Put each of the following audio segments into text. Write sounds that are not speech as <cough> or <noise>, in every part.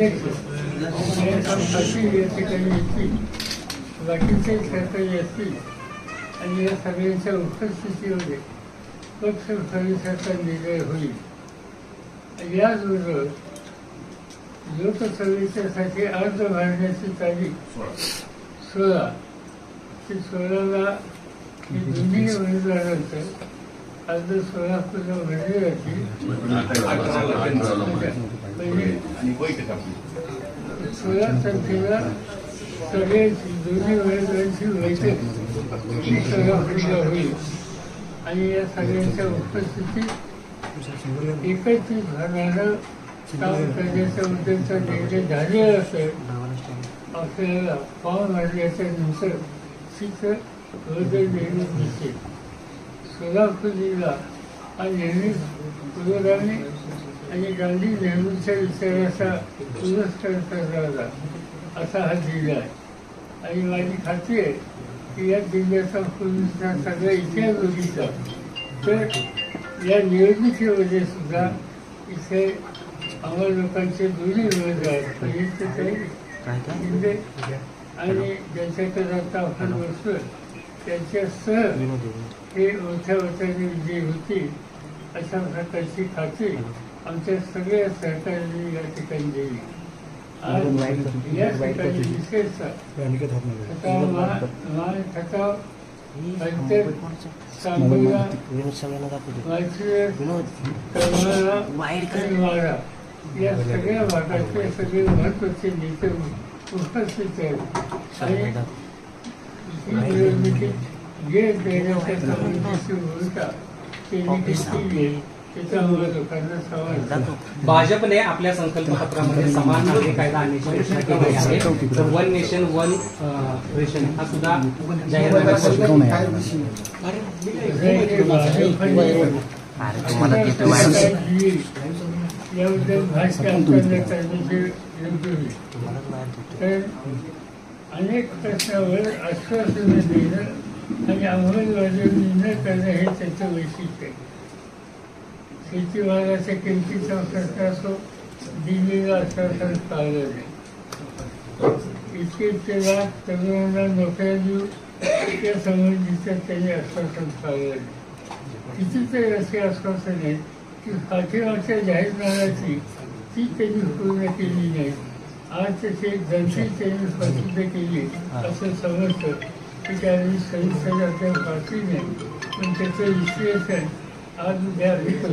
अध्यक्ष या ठिकाणी येतील बाकीचे सहकारी असतील आणि या सगळ्यांच्या उपस्थितीमध्ये पक्ष सविसाचा निर्णय होईल याचबरोबर लोकसभेच्यासाठी अर्ज भरण्याची तारीख सोळा. ते सोळाला ही दोन्ही उमेदवारांचं भरले जातील म्हणजे सोळा तारखेला सगळ्यांची दोन्ही उमेदवारांची बैठक ही सोलापूरला होईल. आणि या सगळ्यांच्या उपस्थितीत एकत्रित होणारं काम करण्याच्या उद्देशाचा निर्णय झालेला असेल आपल्याला आल्याच्यानंतर तिथं बदल निर्णय दिसेल. सोलापूर जिल्हा हा नेहमीच पुरोगामी आणि गांधी नेहरूंच्या विचाराचा पुरस्कार करणारा असा हा जिल्हा आहे. आणि माझी खात्री आहे की या जिल्ह्याचा पूर्वीचा सगळा इतिहास बघितला तर या निवडणुकीमध्ये सुद्धा इथे आम्हाला लोकांचे दोन्ही उमेदवार शिंदे म्हणजे आणि ज्यांच्याकडे आता आपण बसतोय त्यांच्यासह हे मोठ्या मोठ्याने विजयी होतील अशा प्रकारची खात्री आमच्या सगळ्या सहकार्याने या ठिकाणी दिली आज या ठिकाणी विशेषतः खटाव सांगोला वाडा सगळ्या भागातले सगळे महत्त्वाचे नेते उपस्थित आहेत. आणि ही जे देण्याच्या संबंधीची भूमिका त्यांनी घेतलेली आहे त्याच्यामुळे लोकांना समाज भाजपने आपल्या संकल्पपत्रामध्ये समान नागरिक कायदा आणण्याची घोषणा केली आहे. तर वन नेशन वन रेशन हा सुद्धा याबद्दल भाष्य करण्याचा विषय योग्य होईल तर अनेक प्रश्नावर आश्वासनं देणं आणि अंमलबजावणी न करणं हे त्याचं वैशिष्ट्य आहे. शेतीमालाच्या किमतीचा प्रश्न असो दिल्लीला आश्वासन पाळलं नाही. इतके इतके लाख तरुणांना नोकऱ्या देऊ त्या संबंधीचं त्यांनी आश्वासन पाळलं नाही. कितीतरी असे आश्वासन आहे की पाठीमागच्या जाहीरनाम्याची ती त्यांनी पूर्ण केली नाही. आज तसे ग्रंथी त्यांनी प्रसिद्ध केली असं समजतं. की त्यावेळी सविस्तर आपल्या पण त्याचं विश्लेषण आज उद्या भेटतो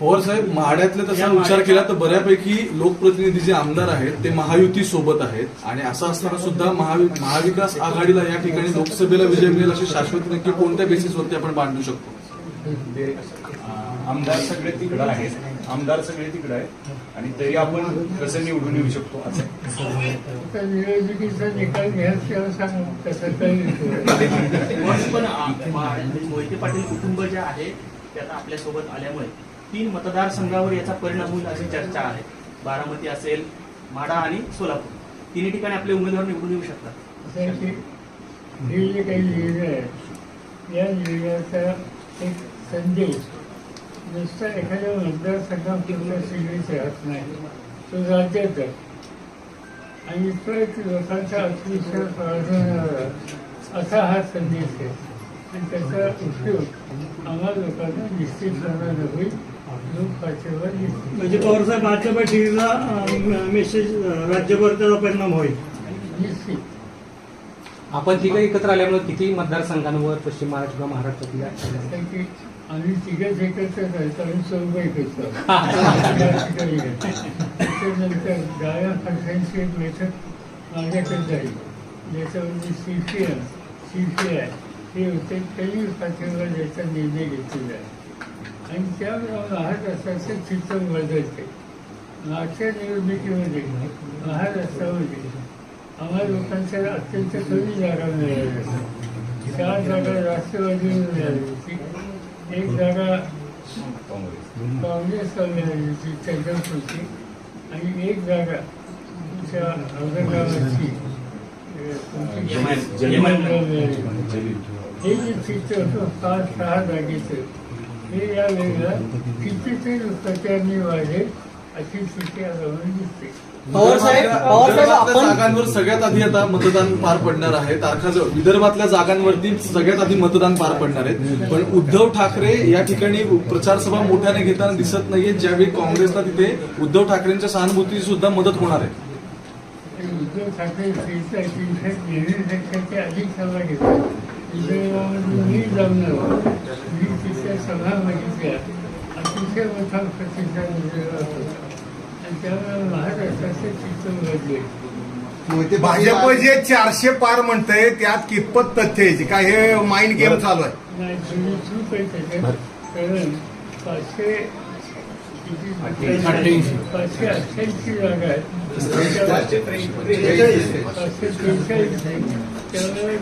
पवार साहेब माड्यातले तसा विचार केला तर बऱ्यापैकी लोकप्रतिनिधी जे आमदार आहेत ते महायुती सोबत आहेत. आणि असं असताना सुद्धा महाविकास आघाडीला या ठिकाणी लोकसभेला विजय मिळेल अशी शाश्वत नक्की कोणत्या बेसिसवरती आपण बांधू शकतो? आमदार सगळे तिकडे आहेत. आमदार सगळे तिकडं आहेत. आणि तरी आपण कसं निवडून येऊ शकतो असं. निवडणुकीचा निकाल घ्यायला तेव्हा सांगू कसं काही पण आ- मा- मोहिते पाटील कुटुंब जे आहे ते आता आपल्यासोबत आल्यामुळे तीन मतदारसंघावर याचा परिणाम होईल अशी चर्चा आहे. बारामती असेल माढा आणि सोलापूर. तिन्ही ठिकाणी आपले उमेदवार निवडून येऊ शकतात. हे जे काही लिहिलं आहे या लिहिण्याचा एक संदेश नुसता एखाद्या मतदारसंघापुरता सीमित राहत नाही. तो राज्यात आहे. आणि तो एक लोकांचा आत्मविश्वास वाढवणारा असा हा संदेश आहे. आणि त्याचा उपयोग आम्हा लोकांना निश्चितपणाने होईल लोक पाठीवर निश्चित म्हणजे पवारसाहेब आजच्या बैठकीला मेसेज राज्यभर त्याचा परिणाम होईल. निश्चित. आपण तिघं एकत्र आल्यामुळे किती मतदारसंघांवर पश्चिम महाराष्ट्र किंवा महाराष्ट्रातील कारण की आम्ही तिघच एकत्र राहतो आणि चौघ एकत्र. <laughs> त्याच्यानंतर डाव्या पक्षांची एक बैठक माझ्याकडे जाईल ज्याच्यामध्ये C P M C P I हे होते त्यांनी पाठिंबा द्यायचा निर्णय घेतलेला आहे. आणि त्याप्रमाणे महाराष्ट्राचं चित्र बदलते मागच्या निवडणुकीमध्ये महाराष्ट्रामध्ये आम्हा लोकांच्या अत्यंत कमी जागा मिळाल्या. चार जागा राष्ट्रवादीवर मिळाली होती. एक जागा काँग्रेसला मिळाली होती. चंद्रपूरची आणि एक जागा तुमच्या औरंगाबादची होती. हे जे चित्र होतं पाच सहा जागेचं. हे या वेळेला कितीतरी प्रचारने वाढेल अशी स्थिती आता दिसते. पवार साहेब पवार साहेब विदर्भातल्या आपण जागांवर सगळ्यात आधी आता मतदान पार पडणार आहे. तारखा जवळ विदर्भातल्या जागांवरती सगळ्यात आधी मतदान पार पडणार आहे. पण उद्धव ठाकरे या ठिकाणी प्रचार सभा मोठ्याने घेताना दिसत नाहीये. ज्यावेळी काँग्रेसला तिथे उद्धव ठाकरेंच्या सहानुभूतीची सुद्धा मदत होणार आहे. उद्धव ठाकरे अधिक सभा घेतात मी तिथल्या सभा बघितल्या अतिशय मोठा प्रतिसाद भाजप जे चारशे पार म्हणतंय त्यात कितपत तथ्य आहे? काय हे माइंड गेम चालू आहे. कारण पाचशे? पाचशे अठ्ठ्याऐंशी जागा आहेत. पाचशे त्रेचाळीस. त्यामुळे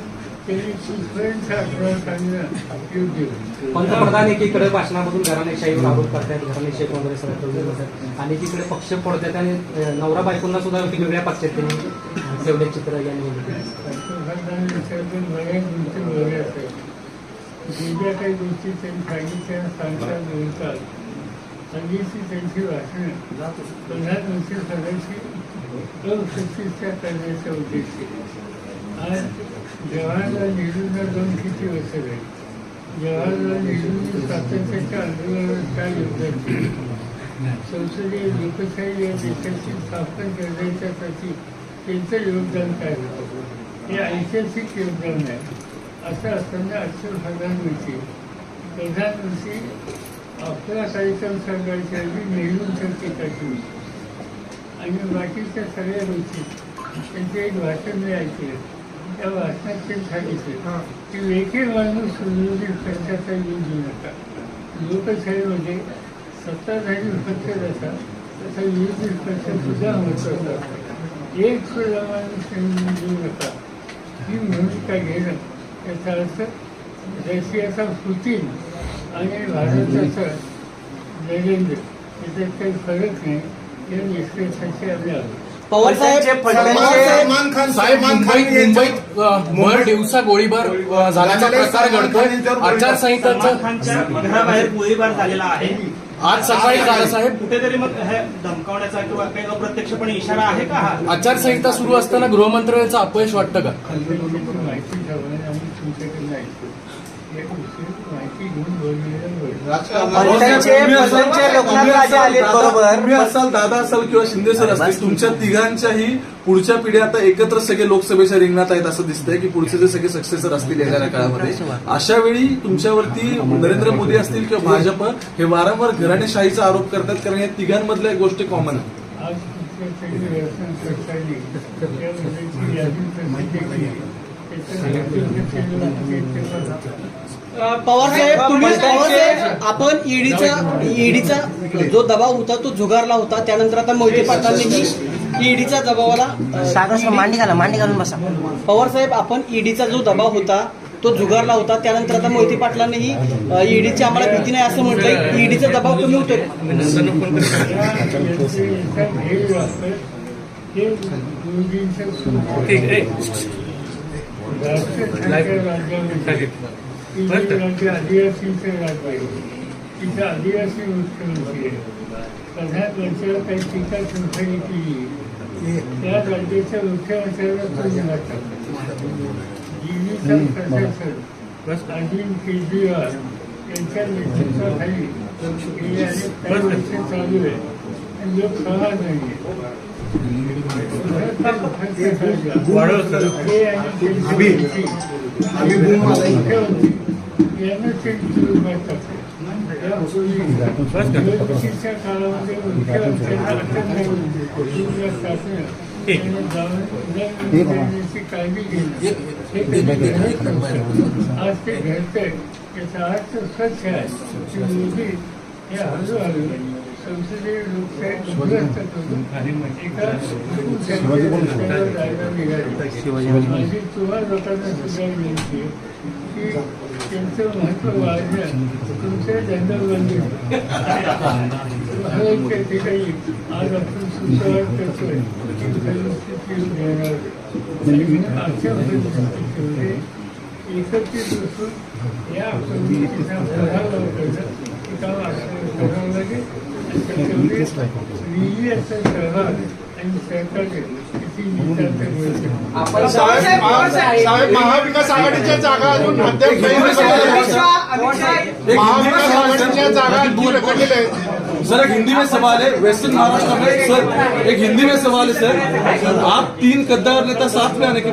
पंतप्रधान एकीकडे भाषणामधून घराणेशाही आरोप करतायत घराणेशाही काँग्रेस राष्ट्रवादी आणि तिकडे पक्ष पडतात आणि नवरा बायकोंना सुद्धा वेगवेगळ्या पक्षात त्यांनी तेवढे चित्र या निवडणुकीत पंतप्रधान काही गोष्टी त्यांनी सांगितल्या सांगतात बोलतात हल्लीची त्यांची भाषणं. पंधरा दिवशी अप्रतिष्ठा करण्याचा उद्देश. आहे. जवाहरलाल नेहरूंना दोन किती वर्ष झाली? जवाहरलाल नेहरूंनी स्वातंत्र्याच्या आंदोलनात काय योगदान संसदीय लोकशाही या देशाची स्थापन करण्याच्यासाठी त्यांचं योगदान काय होतं? हे ऐतिहासिक योगदान आहे. असं असताना अक्षर प्रधानमंत्री प्रधानमंत्री आपला कार्यक्रम सांगायच्या आधी नेहरूंसारखी टीका आणि बाकीच्या सगळ्या गोष्टी त्यांचं एक भाषण मी ऐकलं. त्या भाषणात ते. सांगितलं की वेखे माणूस सुरळीत पक्षाचा यूज घेऊ नका लोकशाहीमध्ये सत्ताधारी पक्ष जसा तसा विरोधी पक्ष सुद्धा महत्त्वाचा असतो. एक सुद्धा माणूस देऊ नका. ही भूमिका घेणं याचा अर्थ रशियाचा पुतीन आणि भारताचा नरेंद्र याच्यात काही फरक नाही या निष्कर्षाशी आम्ही आलो पवार साहेब सलमान खान साहेब मुंबईत भर दिवसा गोळीबार झाल्याचा प्रकार घडतोय. आचारसंहिता सलमान खानच्या घराबाहेर गोळीबार झालेला आहे. आज सकाळी साहेब कुठेतरी मग हे धमकावण्याचा किंवा काही अप्रत्यक्षपणे इशारा आहे का आचारसंहिता सुरू असताना गृहमंत्रालयाचं अपयश वाटतं का? तुम्ही असाल दादा असाल किंवा शिंदे सर असतील तुमच्या तिघांच्याही पुढच्या पिढ्या आता एकत्र सगळे लोकसभेच्या रिंगणात आहेत असं दिसतंय की पुढचे जे सगळे सक्सेसर असतील येणाऱ्या काळामध्ये. अशा वेळी तुमच्यावरती नरेंद्र मोदी असतील किंवा भाजप हे वारंवार घराणेशाहीचा आरोप करतात कारण या तिघांमधल्या गोष्टी कॉमन आहेत पवार साहेब तुम्ही पवार साहेब आपण ईडीचा ईडीचा जो दबाव होता तो झुगारला होता. त्यानंतर आता मोहिते पाटलांनी ईडीच्या दबावाला अ, मांडी घाला मांडी घालून बसा. पवार साहेब आपण ईडीचा जो दबाव होता तो झुगारला होता. त्यानंतर आता मोहिते पाटलांनीही ईडीची आम्हाला भीती नाही असं म्हटलंय. ईडीचा दबाव कमी होतोय. राज्य आदिवासींचं राज्य आहे तिथं आदिवासी मुख्यमंत्री आहे प्रधानमंत्र्याला काही टीका संस्थाने केली त्या राज्याच्या मुख्यमंत्र्याला तो निवडतात अरविंद केजरीवाल यांच्या नेतृत्वाखाली गेली अनेक चालू आहे आणि नाही करतात काळजी घेणं आज ते घडते स्वच्छ आहे मोदी हे हळूहळू एका लोकशाहीवर जायला निघाली माझी तुम्हा लोकांना सुद्धा विनंती आहे की त्यांचं महत्त्व वाढलं. तुमच्या जनरलमध्ये. महाराष्ट्र ठिकाणी. आज आपण सुसंवाद करतोय. ही. आजच्या एकत्रित बसून या प्रभाव करणं साहेब महाविकास आघाडीच्या जागा अजून महाविकास आघाडीच्या जागा रखडलेल्या आहेत सर एक हिंदी में सवाल है वेस्टर्न महाराष्ट्र में सर एक हिंदी में सवाल है सर. आप तीन गद्दार नेता साथ में आने के